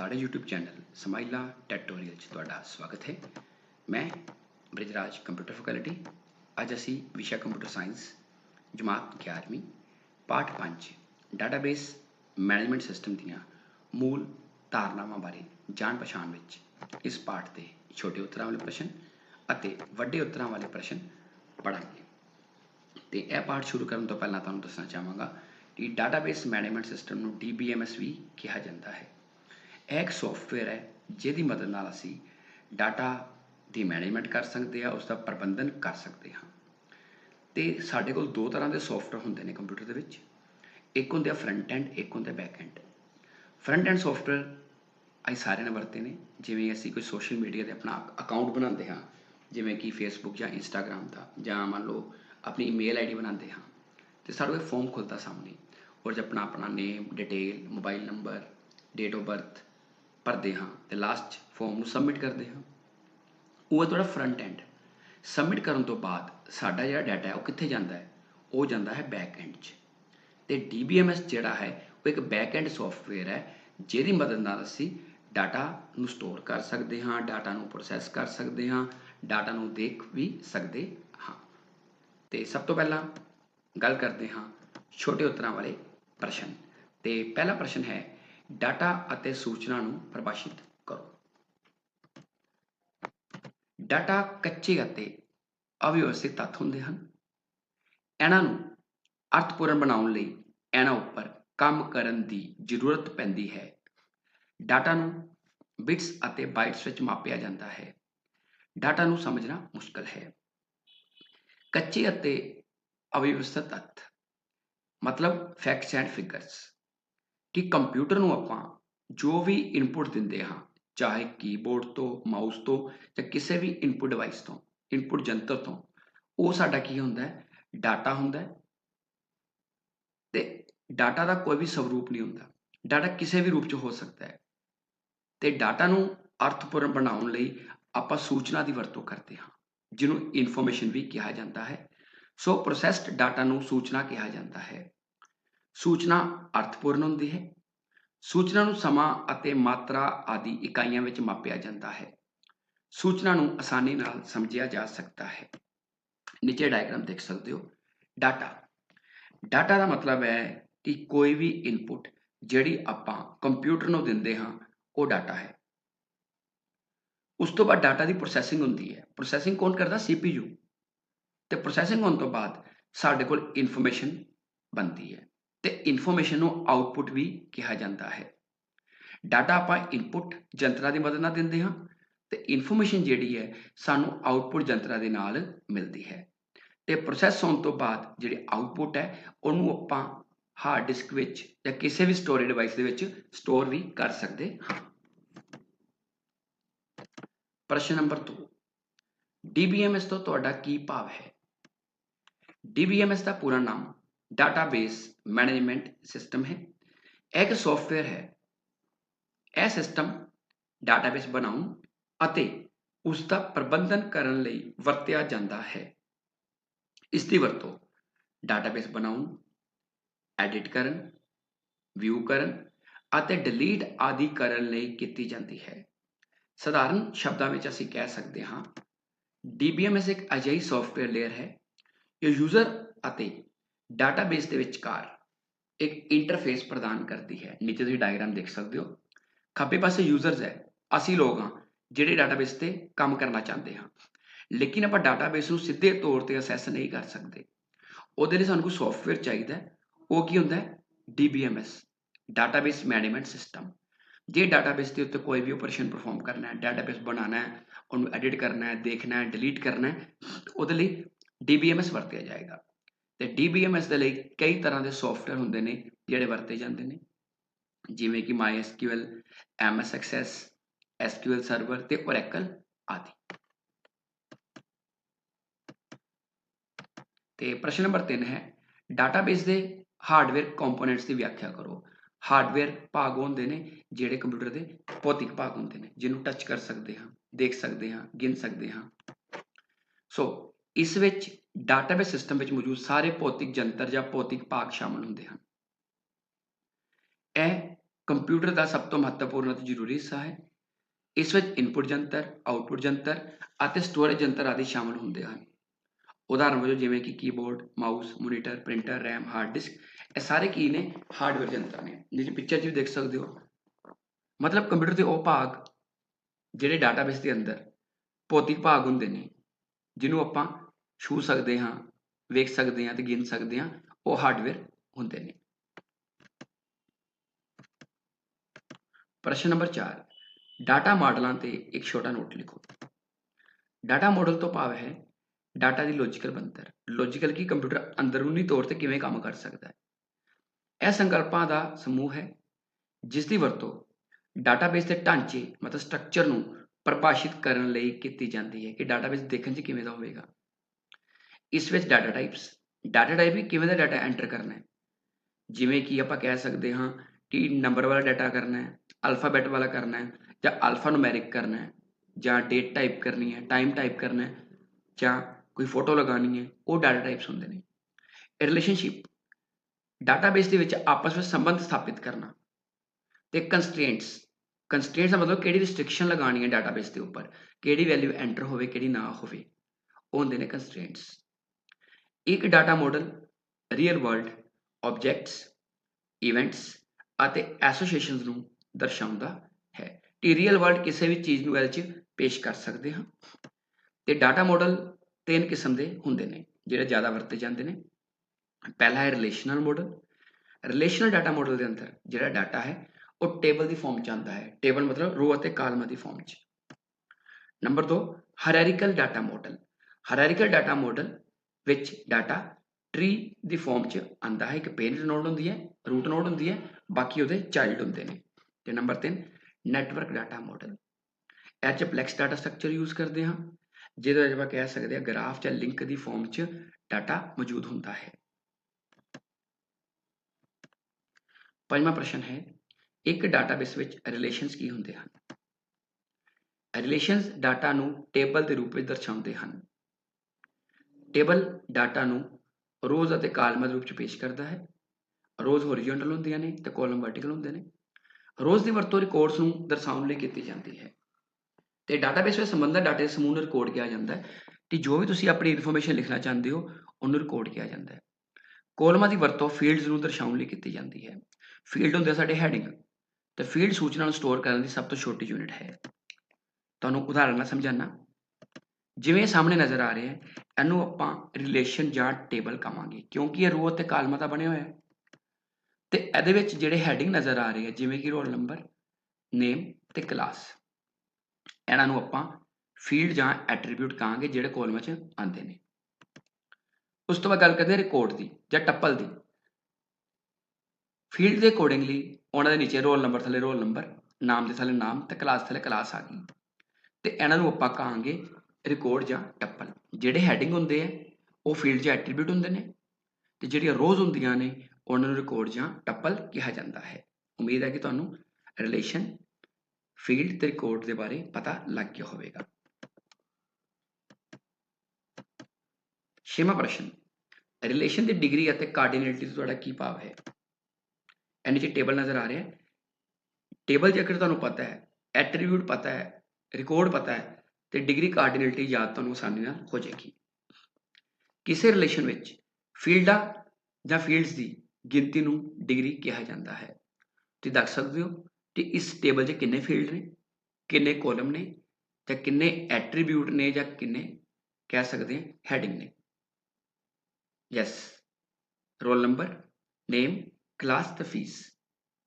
ਸਾਡੇ YouTube channel ਸਮਾਈਲਾ ਟੈਟੋਰੀਅਲ 'ਚ ਤੁਹਾਡਾ ਸਵਾਗਤ ਹੈ। ਮੈਂ ਬ੍ਰਿਜਰਾਜ ਕੰਪਿਊਟਰ ਫੈਕਲਟੀ। ਅੱਜ ਅਸੀਂ ਵਿਸ਼ਾ ਕੰਪਿਊਟਰ ਸਾਇੰਸ, ਜਮਾਤ 11ਵੀਂ ਪਾਠ 5 ਡਾਟਾਬੇਸ ਮੈਨੇਜਮੈਂਟ ਸਿਸਟਮ ਦੀਆਂ ਮੂਲ ਧਾਰਨਾਵਾਂ ਬਾਰੇ ਜਾਣ ਪਛਾਣ ਵਿੱਚ ਇਸ ਪਾਠ ਦੇ ਛੋਟੇ ਉੱਤਰਾਂ ਵਾਲੇ ਪ੍ਰਸ਼ਨ ਅਤੇ ਵੱਡੇ ਉੱਤਰਾਂ ਵਾਲੇ ਪ੍ਰਸ਼ਨ ਪੜਾਂਗੇ ਤੇ ਇਹ ਪਾਠ ਸ਼ੁਰੂ ਕਰਨ ਤੋਂ ਪਹਿਲਾਂ ਤੁਹਾਨੂੰ ਦੱਸਣਾ ਚਾਹਾਂਗਾ ਕਿ ਡਾਟਾਬੇਸ ਮੈਨੇਜਮੈਂਟ ਸਿਸਟਮ ਨੂੰ DBMS ਵੀ ਕਿਹਾ ਜਾਂਦਾ ਹੈ। ਇੱਕ ਸੌਫਟਵੇਅਰ ਹੈ ਜਿਹਦੀ ਮਦਦ ਨਾਲ ਅਸੀਂ ਡਾਟਾ ਦੀ ਮੈਨੇਜਮੈਂਟ ਕਰ ਸਕਦੇ ਹਾਂ ਉਸ ਦਾ ਪ੍ਰਬੰਧਨ ਕਰ ਸਕਦੇ ਹਾਂ। ਤੇ ਸਾਡੇ ਕੋਲ ਦੋ ਤਰ੍ਹਾਂ ਦੇ ਸੌਫਟਵੇਅਰ ਹੁੰਦੇ ਨੇ ਕੰਪਿਊਟਰ ਦੇ ਵਿੱਚ। ਇੱਕ ਹੁੰਦੇ ਆ ਫਰੰਟ ਐਂਡ ਇੱਕ ਹੁੰਦੇ back end front end software ਅਸੀਂ ਸਾਰਿਆਂ ਨੇ ਵਰਤੇ ਨੇ। ਜਿਵੇਂ ਅਸੀਂ ਕੋਈ ਸੋਸ਼ਲ ਮੀਡੀਆ ਤੇ ਆਪਣਾ ਅਕਾਊਂਟ ਬਣਾਉਂਦੇ ਹਾਂ, ਜਿਵੇਂ ਕਿ ਫੇਸਬੁੱਕ ਜਾਂ ਇੰਸਟਾਗ੍ਰam ਦਾ, ਜਾਂ ਮੰਨ ਲਓ ਆਪਣੀ ਈਮੇਲ ਆਈਡੀ ਬਣਾਉਂਦੇ ਹਾਂ, ਤੇ ਸਾਡੇ ਕੋਲ ਫਾਰਮ ਖੁੱਲਦਾ ਸਾਹਮਣੇ। ਔਰ ਜੇ ਆਪਣਾ ਆਪਣਾ name detail mobile number date of birth ਭਰਦੇ ਹਾਂ ਤੇ ਲਾਸਟ 'ਚ ਫਾਰਮ ਨੂੰ ਸਬਮਿਟ ਕਰਦੇ ਹਾਂ। ਉਹ ਹੈ ਤੁਹਾਡਾ ਫਰੰਟ ਐਂਡ ਸਬਮਿਟ ਕਰਨ ਤੋਂ ਬਾਅਦ ਸਾਡਾ ਜਿਹੜਾ ਡਾਟਾ ਹੈ ਉਹ ਕਿੱਥੇ ਜਾਂਦਾ ਹੈ? ਉਹ ਜਾਂਦਾ ਹੈ ਬੈਕ ਐਂਡ 'ਚ। ਤੇ DBMS ਜਿਹੜਾ ਹੈ, ਉਹ ਇੱਕ ਬੈਕ ਐਂਡ ਸੌਫਟਵੇਅਰ ਹੈ, ਜਿਹਦੀ ਮਦਦ ਨਾਲ ਅਸੀਂ ਡਾਟਾ ਨੂੰ ਸਟੋਰ ਕਰ ਸਕਦੇ ਹਾਂ ਡਾਟਾ ਨੂੰ ਪ੍ਰੋਸੈਸ ਕਰ ਸਕਦੇ ਹਾਂ ਡਾਟਾ ਨੂੰ ਦੇਖ ਵੀ ਸਕਦੇ ਹਾਂ। ਤੇ ਸਭ ਤੋਂ ਪਹਿਲਾਂ ਗੱਲ ਕਰਦੇ ਹਾਂ ਛੋਟੇ ਉੱਤਰਾਂ ਵਾਲੇ ਪ੍ਰਸ਼ਨ। ਤੇ ਪਹਿਲਾ ਪ੍ਰਸ਼ਨ ਹੈ ਡਾਟਾ ਅਤੇ ਸੂਚਨਾ ਨੂੰ ਪਰਿਭਾਸ਼ਿਤ ਕਰੋ। ਡਾਟਾ ਕੱਚੇ ਅਤੇ ਅਵਿਵਸਥਿਤ ਤੱਤ ਹੁੰਦੇ ਹਨ। ਇਹਨਾਂ ਨੂੰ ਅਰਥਪੂਰਨ ਬਣਾਉਣ ਲਈ ਇਹਨਾਂ ਉੱਪਰ ਕੰਮ ਕਰਨ ਦੀ ਜ਼ਰੂਰਤ ਪੈਂਦੀ ਹੈ। ਡਾਟਾ ਨੂੰ ਬਿਟਸ ਅਤੇ ਬਾਈਟਸ ਵਿੱਚ ਮਾਪਿਆ ਜਾਂਦਾ ਹੈ। ਡਾਟਾ ਨੂੰ ਸਮਝਣਾ ਮੁਸ਼ਕਲ ਹੈ। ਕੱਚੇ ਅਤੇ ਅਵਿਵਸਥਿਤ ਤੱਤ ਮਤਲਬ ਫੈਕਟਸ ਐਂਡ ਫਿਗਰਸ ਕਿ ਕੰਪਿਊਟਰ ਨੂੰ ਆਪਾਂ ਜੋ ਵੀ ਇਨਪੁਟ ਦਿੰਦੇ ਹਾਂ, ਚਾਹੇ ਕੀਬੋਰਡ ਤੋਂ ਮਾਊਸ ਤੋਂ ਜਾਂ ਕਿਸੇ ਵੀ ਇਨਪੁਟ ਡਿਵਾਈਸ ਤੋਂ ਇਨਪੁਟ ਜੰਤਰ ਤੋਂ, ਉਹ ਸਾਡਾ ਕੀ ਹੁੰਦਾ ਹੈ? ਡਾਟਾ ਹੁੰਦਾ ਹੈ। ਤੇ ਡਾਟਾ ਦਾ ਕੋਈ ਵੀ ਸਵਰੂਪ ਨਹੀਂ ਹੁੰਦਾ। ਡਾਟਾ ਕਿਸੇ ਵੀ ਰੂਪ 'ਚ ਹੋ ਸਕਦਾ ਹੈ। ਤੇ ਡਾਟਾ ਨੂੰ ਅਰਥਪੂਰਨ ਬਣਾਉਣ ਲਈ ਆਪਾਂ ਸੂਚਨਾ ਦੀ ਵਰਤੋਂ ਕਰਦੇ ਹਾਂ, ਜਿਹਨੂੰ ਇਨਫੋਰਮੇਸ਼ਨ ਵੀ ਕਿਹਾ ਜਾਂਦਾ ਹੈ। ਸੋ ਪ੍ਰੋਸੈਸਡ ਡਾਟਾ ਨੂੰ ਸੂਚਨਾ ਕਿਹਾ ਜਾਂਦਾ ਹੈ। ਸੂਚਨਾ ਅਰਥਪੂਰਨ ਹੁੰਦੀ ਹੈ। ਸੂਚਨਾ ਨੂੰ ਸਮਾਂ ਅਤੇ ਮਾਤਰਾ ਆਦਿ ਇਕਾਈਆਂ ਵਿੱਚ ਮਾਪਿਆ ਜਾਂਦਾ ਹੈ। ਸੂਚਨਾ ਨੂੰ ਆਸਾਨੀ ਨਾਲ ਸਮਝਿਆ ਜਾ ਸਕਦਾ ਹੈ। ਨੀਚੇ ਡਾਇਗਰਾਮ ਦੇਖ ਸਕਦੇ ਹੋ। ਡਾਟਾ ਡਾਟਾ ਦਾ ਮਤਲਬ ਹੈ ਕਿ ਕੋਈ ਵੀ ਇਨਪੁਟ ਜਿਹੜੀ ਆਪਾਂ ਕੰਪਿਊਟਰ ਨੂੰ ਦਿੰਦੇ ਹਾਂ, ਉਹ ਡਾਟਾ ਹੈ। ਉਸ ਤੋਂ ਬਾਅਦ ਡਾਟਾ ਦੀ ਪ੍ਰੋਸੈਸਿੰਗ ਹੁੰਦੀ ਹੈ। ਪ੍ਰੋਸੈਸਿੰਗ ਕੌਣ ਕਰਦਾ? CPU ਤੇ ਪ੍ਰੋਸੈਸਿੰਗ ਹੋਣ ਤੋਂ ਬਾਅਦ ਸਾਡੇ ਕੋਲ ਇਨਫੋਰਮੇਸ਼ਨ ਬਣਦੀ ਹੈ। ਤੇ ਇਨਫੋਰਮੇਸ਼ਨ ਨੂੰ ਆਉਟਪੁੱਟ ਵੀ ਕਿਹਾ ਜਾਂਦਾ ਹੈ। ਡਾਟਾ ਆਪਾਂ ਇਨਪੁੱਟ ਜੰਤਰਾਂ ਦੀ ਮਦਦ ਨਾਲ ਦਿੰਦੇ ਹਾਂ ਤੇ ਇਨਫੋਰਮੇਸ਼ਨ ਜਿਹੜੀ ਹੈ ਸਾਨੂੰ ਆਉਟਪੁੱਟ ਜੰਤਰਾਂ ਦੇ ਨਾਲ ਮਿਲਦੀ ਹੈ। ਤੇ ਪ੍ਰੋਸੈਸ ਹੋਣ ਤੋਂ ਬਾਅਦ ਜਿਹੜੀ ਆਉਟਪੁੱਟ ਹੈ, ਉਹਨੂੰ ਆਪਾਂ ਹਾਰਡ ਡਿਸਕ ਵਿੱਚ ਜਾਂ ਕਿਸੇ ਵੀ ਸਟੋਰੇਜ ਡਿਵਾਈਸ ਦੇ ਵਿੱਚ ਸਟੋਰ ਵੀ ਕਰ ਸਕਦੇ ਹਾਂ। ਪ੍ਰਸ਼ਨ ਨੰਬਰ 2 DBMS ਤੋਂ ਤੁਹਾਡਾ ਕੀ ਭਾਵ ਹੈ? DBMS ਦਾ ਪੂਰਾ ਨਾਮ ਡਾਟਾਬੇਸ ਮੈਨੇਜਮੈਂਟ ਸਿਸਟਮ ਹੈ ਇਹ ਇੱਕ ਸੌਫਟਵੇਅਰ ਹੈ ਇਹ ਸਿਸਟਮ ਡਾਟਾਬੇਸ ਬਣਾਉਣ ਅਤੇ ਉਸ ਦਾ ਪ੍ਰਬੰਧਨ ਕਰਨ ਲਈ ਵਰਤਿਆ ਜਾਂਦਾ ਹੈ। ਇਸ ਦੀ ਵਰਤੋਂ ਡਾਟਾਬੇਸ ਬਣਾਉਣ ਐਡਿਟ ਕਰਨ ਵਿਊ ਕਰਨ ਅਤੇ ਡਿਲੀਟ ਆਦਿ ਕਰਨ ਲਈ ਕੀਤੀ ਜਾਂਦੀ ਹੈ। ਸਧਾਰਨ ਸ਼ਬਦਾਂ ਵਿੱਚ ਅਸੀਂ ਕਹਿ ਸਕਦੇ ਹਾਂ DBMS ਇੱਕ ਅਜਿਹੀ ਸੌਫਟਵੇਅਰ ਲੇਅਰ ਹੈ ਜੋ ਯੂਜ਼ਰ ਅਤੇ ਡਾਟਾਬੇਸ ਦੇ ਵਿਚਕਾਰ ਇੱਕ ਇੰਟਰਫੇਸ ਪ੍ਰਦਾਨ ਕਰਦੀ ਹੈ। ਨੀਚੇ ਤੁਸੀਂ ਡਾਇਗਰਾਮ ਦੇਖ ਸਕਦੇ ਹੋ। ਖੱਬੇ ਪਾਸੇ ਯੂਜ਼ਰਸ ਹੈ। ਅਸੀਂ ਲੋਕ ਹਾਂ ਜਿਹੜੇ ਡਾਟਾਬੇਸ ਤੇ ਕੰਮ ਕਰਨਾ ਚਾਹੁੰਦੇ ਹਾਂ। ਲੇਕਿਨ ਆਪਾਂ ਡਾਟਾਬੇਸ ਨੂੰ ਸਿੱਧੇ ਤੌਰ ਤੇ ਅਸੈਸ ਨਹੀਂ ਕਰ ਸਕਦੇ। ਉਹਦੇ ਲਈ ਸਾਨੂੰ ਕੋਈ ਸੌਫਟਵੇਅਰ ਚਾਹੀਦਾ ਉਹ ਕੀ ਹੁੰਦਾ ਹੈ? DBMS ਡਾਟਾਬੇਸ ਮੈਨੇਜਮੈਂਟ ਸਿਸਟਮ ਜੇ ਡਾਟਾਬੇਸ ਦੇ ਉੱਤੇ ਕੋਈ ਵੀ ਆਪਰੇਸ਼ਨ ਪਰਫਾਰਮ ਕਰਨਾ ਹੈ ਡਾਟਾਬੇਸ ਬਣਾਉਣਾ ਹੈ, ਉਹਨੂੰ ਐਡਿਟ ਕਰਨਾ ਹੈ, ਦੇਖਣਾ ਹੈ ਡਿਲੀਟ ਕਰਨਾ ਹੈ, ਉਹਦੇ ਲਈ DBMS ਵਰਤਿਆ ਜਾਏਗਾ। ਤੇ DBMS ਦੇ ਲਈ ਕਈ ਤਰ੍ਹਾਂ ਦੇ ਸੌਫਟਵੇਅਰ ਹੁੰਦੇ ਨੇ, ਜਿਹੜੇ ਵਰਤੇ ਜਾਂਦੇ ਨੇ। ਜਿਵੇਂ ਕਿ MySQL MS Access SQL server ਤੇ Oracle ਆਦਿ। ਤੇ ਪ੍ਰਸ਼ਨ ਨੰਬਰ 3 ਹੈ ਡਾਟਾਬੇਸ ਦੇ ਹਾਰਡਵੇਅਰ ਕੰਪੋਨੈਂਟਸ ਦੀ ਵਿਆਖਿਆ ਕਰੋ। ਹਾਰਡਵੇਅਰ ਭਾਗ ਹੁੰਦੇ ਨੇ, ਜਿਹੜੇ ਕੰਪਿਊਟਰ ਦੇ ਭੌਤਿਕ ਭਾਗ ਹੁੰਦੇ ਨੇ, ਜਿਹਨੂੰ ਟੱਚ ਕਰ ਸਕਦੇ ਹਾਂ, ਦੇਖ ਸਕਦੇ ਹਾਂ, ਗਿਣ ਸਕਦੇ ਹਾਂ। ਸੋ ਇਸ ਵਿੱਚ ਡਾਟਾਬੇਸ ਸਿਸਟਮ ਵਿੱਚ ਮੌਜੂਦ ਸਾਰੇ ਭੌਤਿਕ ਜੰਤਰ ਜਾਂ ਭੌਤਿਕ ਭਾਗ ਸ਼ਾਮਲ ਹੁੰਦੇ ਹਨ। ਇਹ ਕੰਪਿਊਟਰ ਦਾ ਸਭ ਤੋਂ ਮਹੱਤਵਪੂਰਨ ਅਤੇ ਜ਼ਰੂਰੀ ਹਿੱਸਾ ਹੈ। ਇਸ ਵਿੱਚ ਇਨਪੁਟ ਜੰਤਰ ਆਉਟਪੁੱਟ ਜੰਤਰ ਅਤੇ ਸਟੋਰੇਜ ਜੰਤਰ ਆਦਿ ਸ਼ਾਮਲ ਹੁੰਦੇ ਹਨ। ਉਦਾਹਰਨ ਵਜੋਂ ਜਿਵੇਂ ਕਿ keyboard mouse monitor printer RAM hard disk ਇਹ ਸਾਰੇ ਕੀ ਨੇ? ਹਾਰਡਵੇਅਰ ਜੰਤਰ ਨੇ। ਜਿਹੜੀ ਪਿਕਚਰ 'ਚ ਵੀ ਦੇਖ ਸਕਦੇ ਹੋ। ਮਤਲਬ ਕੰਪਿਊਟਰ ਦੇ ਉਹ ਭਾਗ ਜਿਹੜੇ ਡਾਟਾਬੇਸ ਦੇ ਅੰਦਰ ਭੌਤਿਕ ਭਾਗ ਹੁੰਦੇ ਨੇ, ਜਿਹਨੂੰ ਆਪਾਂ ਛੂ ਸਕਦੇ ਹਾਂ, ਵੇਖ ਸਕਦੇ ਹਾਂ ਤੇ ਗਿਣ ਸਕਦੇ ਹਾਂ, ਉਹ ਹਾਰਡਵੇਅਰ ਹੁੰਦੇ ਨੇ। ਪ੍ਰਸ਼ਨ ਨੰਬਰ 4 ਡਾਟਾ ਮਾਡਲਾਂ ਤੇ ਇੱਕ ਛੋਟਾ ਨੋਟ ਲਿਖੋ। ਡਾਟਾ ਮਾਡਲ ਤੋਂ ਭਾਵ ਹੈ ਡਾਟਾ ਦੀ ਲੌਜੀਕਲ ਬਣਤਰ। ਲੌਜੀਕਲ ਕੀ? ਕੰਪਿਊਟਰ ਅੰਦਰੂਨੀ ਤੌਰ ਤੇ ਕਿਵੇਂ ਕੰਮ ਕਰ ਸਕਦਾ ਹੈ? ਇਹ ਸੰਕਲਪਾਂ ਦਾ ਸਮੂਹ ਹੈ, ਜਿਸ ਦੀ ਵਰਤੋਂ ਡਾਟਾਬੇਸ ਦੇ ਢਾਂਚੇ, ਮਤਲਬ ਸਟਰਕਚਰ ਨੂੰ ਪਰਿਭਾਸ਼ਿਤ ਕਰਨ ਲਈ ਕੀਤੀ ਜਾਂਦੀ ਹੈ ਕਿ ਡਾਟਾਬੇਸ ਦੇਖਣ 'ਚ ਕਿਵੇਂ ਦਾ ਹੋਵੇਗਾ। ਇਸ ਵਿੱਚ ਡਾਟਾ ਟਾਈਪਸ ਡਾਟਾ ਟਾਈਪ ਵੀ ਕਿਵੇਂ ਦਾ ਡਾਟਾ ਐਂਟਰ ਕਰਨਾ ਹੈ? ਜਿਵੇਂ ਕਿ ਆਪਾਂ ਕਹਿ ਸਕਦੇ ਹਾਂ ਕਿ ਨੰਬਰ ਵਾਲਾ ਡਾਟਾ ਕਰਨਾ ਹੈ ਅਲਫਾਬੈਟ ਵਾਲਾ ਕਰਨਾ ਹੈ, ਜਾਂ ਅਲਫਾ ਨੂਮੈਰਿਕ ਕਰਨਾ ਹੈ, ਜਾਂ ਡੇਟ ਟਾਈਪ ਕਰਨੀ ਹੈ ਟਾਈਮ ਟਾਈਪ ਕਰਨਾ ਹੈ, ਜਾਂ ਕੋਈ ਫੋਟੋ ਲਗਾਉਣੀ ਹੈ, ਉਹ ਡਾਟਾ ਟਾਈਪਸ ਹੁੰਦੇ ਨੇ। ਰਿਲੇਸ਼ਨਸ਼ਿਪ ਡਾਟਾਬੇਸ ਦੇ ਵਿੱਚ ਆਪਸ ਵਿੱਚ ਸੰਬੰਧ ਸਥਾਪਿਤ ਕਰਨਾ। ਤੇ ਕੰਸਟ੍ਰੇਂਟਸ ਕੰਸਟ੍ਰੇਂਟਸ ਦਾ ਮਤਲਬ ਕਿਹੜੀ ਰਿਸਟ੍ਰਿਕਸ਼ਨ ਲਗਾਉਣੀ ਹੈ ਡਾਟਾਬੇਸ ਦੇ ਉੱਪਰ, ਕਿਹੜੀ ਵੈਲਿਊ ਐਂਟਰ ਹੋਵੇ, ਕਿਹੜੀ ਨਾ ਹੋਵੇ, ਉਹ ਹੁੰਦੇ ਨੇ ਕੰਸਟ੍ਰੇਂਟਸ ਇੱਕ data model real world objects events ਅਤੇ ਐਸੋਸੀਏਸ਼ਨਸ ਨੂੰ ਦਰਸਾਉਂਦਾ ਹੈ। ਕਿ ਰੀਅਲ ਵਰਲਡ ਕਿਸੇ ਵੀ ਚੀਜ਼ ਨੂੰ ਇਹਦੇ 'ਚ ਪੇਸ਼ ਕਰ ਸਕਦੇ ਹਾਂ। ਤੇ ਡਾਟਾ ਮਾਡਲ ਤਿੰਨ ਕਿਸਮ ਦੇ ਹੁੰਦੇ ਨੇ, ਜਿਹੜੇ ਜ਼ਿਆਦਾ ਵਰਤੇ ਜਾਂਦੇ ਨੇ। ਪਹਿਲਾ ਹੈ relational model relational data model ਦੇ ਅੰਦਰ ਜਿਹੜਾ ਡਾਟਾ ਹੈ, ਉਹ ਟੇਬਲ ਦੀ ਫਾਰਮ 'ਚ ਆਉਂਦਾ ਹੈ। ਟੇਬਲ ਮਤਲਬ ਰੋ ਅਤੇ ਕਾਲਮਾਂ ਦੀ ਫਾਰਮ 'ਚ। Number 2 hierarchical data model hierarchical data model ਵਿੱਚ ਡਾਟਾ ਟ੍ਰੀ ਦੀ ਫਾਰਮ 'ਚ ਆਂਦਾ ਹੈ, ਇੱਕ ਪੇਰੈਂਟ ਨੋਡ ਹੁੰਦੀ ਹੈ ਰੂਟ ਨੋਡ ਹੁੰਦੀ ਹੈ, ਬਾਕੀ ਉਹਦੇ ਚਾਈਲਡ ਹੁੰਦੇ ਨੇ। ਤੇ ਨੰਬਰ 3 ਨੈਟਵਰਕ ਡਾਟਾ ਮਾਡਲ ਇਹ 'ਚ ਪਲੈਕਸ ਡਾਟਾ ਸਟਰਕਚਰ ਯੂਜ਼ ਕਰਦੇ ਹਾਂ। ਜਿਹਦੇ ਵਿੱਚ ਆਪਾਂ ਕਹਿ ਸਕਦੇ ਹਾਂ ਗ੍ਰਾਫ ਜਾਂ ਲਿੰਕ ਦੀ ਫਾਰਮ 'ਚ ਡਾਟਾ ਮੌਜੂਦ ਹੁੰਦਾ ਹੈ। ਪੰਜਵਾਂ ਪ੍ਰਸ਼ਨ ਹੈ, ਇੱਕ ਡਾਟਾਬੇਸ ਵਿੱਚ ਰਿਲੇਸ਼ਨਸ ਕੀ ਹੁੰਦੇ ਹਨ? ਰਿਲੇਸ਼ਨਸ ਡਾਟਾ ਨੂੰ ਟੇਬਲ ਦੇ ਰੂਪ ਵਿੱਚ ਦਰਸਾਉਂਦੇ ਹਨ। ਟੇਬਲ ਡਾਟਾ ਨੂੰ ਰੋਜ਼ ਅਤੇ ਕਾਲਮਾਂ ਦੇ ਰੂਪ 'ਚ ਪੇਸ਼ ਕਰਦਾ ਹੈ। ਰੋਜ਼ ਹੌਰੀਜ਼ੌਂਟਲ ਹੁੰਦੀਆਂ ਨੇ ਤੇ ਕਾਲਮ ਵਰਟੀਕਲ ਹੁੰਦੇ ਨੇ। ਰੋਜ਼ ਦੀ ਵਰਤੋਂ ਰਿਕਾਰਡਸ ਨੂੰ ਦਰਸਾਉਣ ਲਈ ਕੀਤੀ ਜਾਂਦੀ ਹੈ। ਤੇ ਡਾਟਾਬੇਸ ਵਿੱਚ ਸੰਬੰਧਿਤ ਡਾਟੇ ਦੇ ਸਮੂਹ ਨੂੰ ਰਿਕਾਰਡ ਕਿਹਾ ਜਾਂਦਾ ਹੈ ਕਿ ਜੋ ਵੀ ਤੁਸੀਂ ਆਪਣੀ ਇਨਫੋਰਮੇਸ਼ਨ ਲਿਖਣਾ ਚਾਹੁੰਦੇ ਹੋ, ਉਹਨੂੰ ਰਿਕਾਰਡ ਕਿਹਾ ਜਾਂਦਾ ਹੈ। ਕਾਲਮਾਂ ਦੀ ਵਰਤੋਂ ਫੀਲਡਸ ਨੂੰ ਦਰਸਾਉਣ ਲਈ ਕੀਤੀ ਜਾਂਦੀ ਹੈ। ਫੀਲਡ ਹੁੰਦੇ ਸਾਡੇ ਹੈਡਿੰਗ ਤੇ ਫੀਲਡ ਸੂਚਨਾ ਨੂੰ ਸਟੋਰ ਕਰਨ ਦੀ ਸਭ ਤੋਂ ਛੋਟੀ ਯੂਨਿਟ ਹੈ। ਤੁਹਾਨੂੰ ਉਦਾਹਰਨ ਨਾਲ ਸਮਝਾਣਾ ਜਿਵੇਂ ਸਾਹਮਣੇ ਨਜ਼ਰ ਆ ਰਹੇ ਹੈ, ਇਹਨੂੰ ਆਪਾਂ ਰਿਲੇਸ਼ਨ ਜਾਂ ਟੇਬਲ ਕਵਾਂਗੇ ਕਿਉਂਕਿ ਇਹ ਰੋ ਅਤੇ ਕਾਲਮਾਂ ਦਾ ਬਣਿਆ ਹੋਇਆ ਹੈ। ਤੇ ਇਹਦੇ ਵਿੱਚ ਜਿਹੜੇ ਹੈਡਿੰਗ ਨਜ਼ਰ ਆ ਰਹੇ ਹੈ, ਜਿਵੇਂ ਕਿ ਰੋਲ ਨੰਬਰ ਨੇਮ ਤੇ ਕਲਾਸ ਇਹਨਾਂ ਨੂੰ ਆਪਾਂ ਫੀਲਡ ਜਾਂ ਐਟਰੀਬਿਊਟ ਕਹਾਂਗੇ, ਜਿਹੜੇ ਕਾਲਮਾਂ 'ਚ ਆਉਂਦੇ ਨੇ। ਉਸ ਤੋਂ ਬਾਅਦ ਗੱਲ ਕਰਦੇ ਹਾਂ ਰਿਕਾਰਡ ਦੀ, ਜਾਂ ਟੱਪਲ ਦੀ। ਫੀਲਡ ਦੇ ਅਕੋਰਡਿੰਗਲੀ ਉਹਨਾਂ ਦੇ ਨੀਚੇ ਰੋਲ ਨੰਬਰ ਥੱਲੇ ਰੋਲ ਨੰਬਰ ਨਾਮ ਦੇ ਥੱਲੇ ਨਾਮ ਤੇ ਕਲਾਸ ਥੱਲੇ ਕਲਾਸ ਆ ਗਈ। ਤੇ ਇਹਨਾਂ ਨੂੰ ਆਪਾਂ ਕਹਾਂਗੇ ਰਿਕਾਰਡ ਜਾਂ ਟੱਪਲ ਜਿਹੜੇ ਹੈਡਿੰਗ ਹੁੰਦੇ ਆ, ਉਹ ਫੀਲਡ ਜਾਂ ਐਟਰੀਬਿਊਟ ਹੁੰਦੇ ਨੇ ਤੇ ਜਿਹੜੀਆਂ ਰੋਜ਼ ਹੁੰਦੀਆਂ ਨੇ, ਉਹਨਾਂ ਨੂੰ ਰਿਕਾਰਡ ਜਾਂ ਟੱਪਲ ਕਿਹਾ ਜਾਂਦਾ ਹੈ। ਉਮੀਦ ਹੈ ਕਿ ਤੁਹਾਨੂੰ ਰਿਲੇਸ਼ਨ ਫੀਲਡ ਤੇ ਰਿਕਾਰਡ ਦੇ ਬਾਰੇ ਪਤਾ ਲੱਗ ਗਿਆ ਹੋਵੇਗਾ। ਛੇਵਾਂ ਪ੍ਰਸ਼ਨ ਰਿਲੇਸ਼ਨ ਦੀ ਡਿਗਰੀ ਅਤੇ ਕਾਰਡੀਨੇਲਿਟੀ ਤੋਂ ਤੁਹਾਡਾ ਕੀ ਭਾਵ ਹੈ? ਇਹ ਨੀਚੇ ਟੇਬਲ ਨਜ਼ਰ ਆ ਰਿਹਾ। ਹੈ ਟੇਬਲ ਜੇਕਰ ਤੁਹਾਨੂੰ ਪਤਾ ਹੈ ਐਟਰੀਬਿਊਟ ਪਤਾ ਹੈ ਰਿਕਾਰਡ ਪਤਾ ਹੈ ਤੇ ਡਿਗਰੀ ਕਾਰਡੀਨੇਲਿਟੀ ਯਾਦ ਤੁਹਾਨੂੰ ਆਸਾਨੀ ਨਾਲ ਹੋ ਜਾਏਗੀ। ਕਿਸੇ ਰਿਲੇਸ਼ਨ ਵਿੱਚ ਫੀਲਡਾਂ ਜਾਂ ਫੀਲਡਸ ਦੀ ਗਿਣਤੀ ਨੂੰ ਡਿਗਰੀ ਕਿਹਾ ਜਾਂਦਾ ਹੈ। ਤੁਸੀਂ ਦੱਸ ਸਕਦੇ ਹੋ ਕਿ ਇਸ ਟੇਬਲ 'ਚ ਕਿੰਨੇ ਫੀਲਡ ਨੇ, ਕਿੰਨੇ ਕਾਲਮ ਨੇ, ਜਾਂ ਕਿੰਨੇ ਐਟਰੀਬਿਊਟ ਨੇ, ਜਾਂ ਕਿੰਨੇ ਕਹਿ ਸਕਦੇ ਹਾਂ ਹੈਡਿੰਗ ਨੇ। Yes roll number name class ਤੇ ਫੀਸ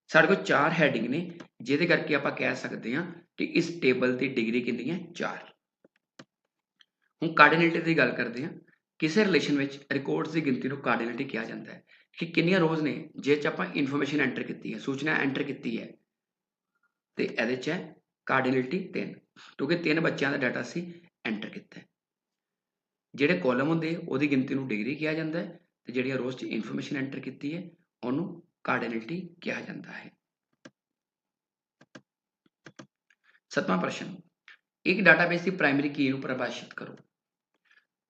ਸਾਡੇ ਕੋਲ ਚਾਰ ਹੈਡਿੰਗ ਨੇ, ਜਿਹਦੇ ਕਰਕੇ ਆਪਾਂ ਕਹਿ ਸਕਦੇ ਹਾਂ ਕਿ ਇਸ ਟੇਬਲ ਦੀ ਡਿਗਰੀ ਕਿੰਨੀ ਹੈ? 4 ਹੁਣ ਕਾਰਡੀਨੇਲਿਟੀ ਦੀ ਗੱਲ ਕਰਦੇ ਹਾਂ, ਕਿਸੇ ਰਿਲੇਸ਼ਨ ਵਿੱਚ ਰਿਕਾਰਡਸ ਦੀ ਗਿਣਤੀ ਨੂੰ ਕਾਰਡੀਨੇਲਿਟੀ ਕਿਹਾ ਜਾਂਦਾ ਹੈ ਕਿ ਕਿੰਨੀਆਂ ਰੋਜ਼ ਨੇ ਜੇ ਚ ਆਪਾਂ ਇਨਫੋਰਮੇਸ਼ਨ ਐਂਟਰ ਕੀਤੀ ਹੈ, ਸੂਚਨਾ ਐਂਟਰ ਕੀਤੀ ਹੈ। ਤੇ ਇਹਦੇ ਚ ਹੈ ਕਾਰਡੀਨੇਲਿਟੀ 3 ਕਿਉਂਕਿ ਤਿੰਨ ਬੱਚਿਆਂ ਦਾ ਡਾਟਾ ਸੀ ਐਂਟਰ ਕੀਤਾ ਹੈ। ਜਿਹੜੇ ਕਾਲਮ ਹੁੰਦੇ, ਉਹਦੀ ਗਿਣਤੀ ਨੂੰ ਡਿਗਰੀ ਕਿਹਾ ਜਾਂਦਾ ਹੈ ਤੇ ਜਿਹੜੀਆਂ ਰੋਜ਼ 'ਚ ਇਨਫੋਰਮੇਸ਼ਨ ਐਂਟਰ ਕੀਤੀ ਹੈ, ਉਹਨੂੰ ਕਾਰਡੀਨੇਲਿਟੀ ਕਿਹਾ ਜਾਂਦਾ ਹੈ। ਸਤਵਾਂ ਪ੍ਰਸ਼ਨ, ਇੱਕ ਡਾਟਾਬੇਸ ਦੀ ਪ੍ਰਾਇਮਰੀ ਕੀ ਨੂੰ ਪਰਿਭਾਸ਼ਿਤ ਕਰੋ।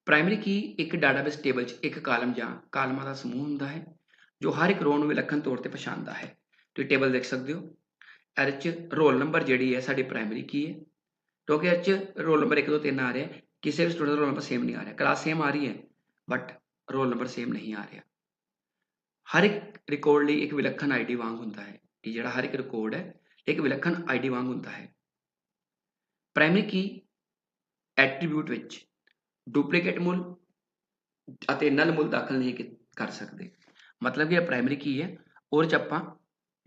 ਪ੍ਰਾਇਮਰੀ ਕੀ ਇੱਕ ਡਾਟਾਬੇਸ ਟੇਬਲ 'ਚ ਇੱਕ ਕਾਲਮ ਜਾਂ ਕਾਲਮਾਂ ਦਾ ਸਮੂਹ ਹੁੰਦਾ ਹੈ, ਜੋ ਹਰ ਇੱਕ ਰੋ ਨੂੰ ਵਿਲੱਖਣ ਤੌਰ ਤੇ ਪਛਾਣਦਾ ਹੈ। ਤੁਸੀਂ ਟੇਬਲ ਦੇਖ ਸਕਦੇ ਹੋ। ਇਹਦੇ 'ਚ ਰੋਲ ਨੰਬਰ ਜਿਹੜੀ ਹੈ ਸਾਡੀ ਪ੍ਰਾਇਮਰੀ ਕੀ ਹੈ। ਕਿਉਂਕਿ ਇਹ 'ਚ ਰੋਲ ਨੰਬਰ 1 2 3 ਆ ਰਿਹਾ ਕਿਸੇ ਵੀ ਸਟੂਡੈਂਟ ਦਾ ਰੋਲ ਨੰਬਰ ਸੇਮ ਨਹੀਂ ਆ ਰਿਹਾ। ਕਲਾਸ ਸੇਮ ਆ ਰਹੀ ਹੈ ਬਟ ਰੋਲ ਨੰਬਰ ਸੇਮ ਨਹੀਂ ਆ ਰਿਹਾ। ਹਰ ਇੱਕ ਰਿਕਾਰਡ ਲਈ ਇੱਕ ਵਿਲੱਖਣ ਆਈਡੀ ਵਾਂਗ ਹੁੰਦਾ ਹੈ ਕਿ ਜਿਹੜਾ ਹਰ ਇੱਕ ਰਿਕਾਰਡ ਹੈ, ਇੱਕ ਵਿਲੱਖਣ ਆਈਡੀ ਵਾਂਗ ਹੁੰਦਾ ਹੈ। ਪ੍ਰਾਇਮਰੀ ਕੀ ਐਟਰੀਬਿਊਟ ਵਿੱਚ ਡੁਪਲੀਕੇਟ ਮੁੱਲ ਅਤੇ ਨਲ ਮੁੱਲ ਦਾਖਲ ਨਹੀਂ ਕਰ ਸਕਦੇ। ਮਤਲਬ ਕਿ ਇਹ ਪ੍ਰਾਇਮਰੀ ਕੀ ਹੈ, ਉਹਦੇ 'ਚ ਆਪਾਂ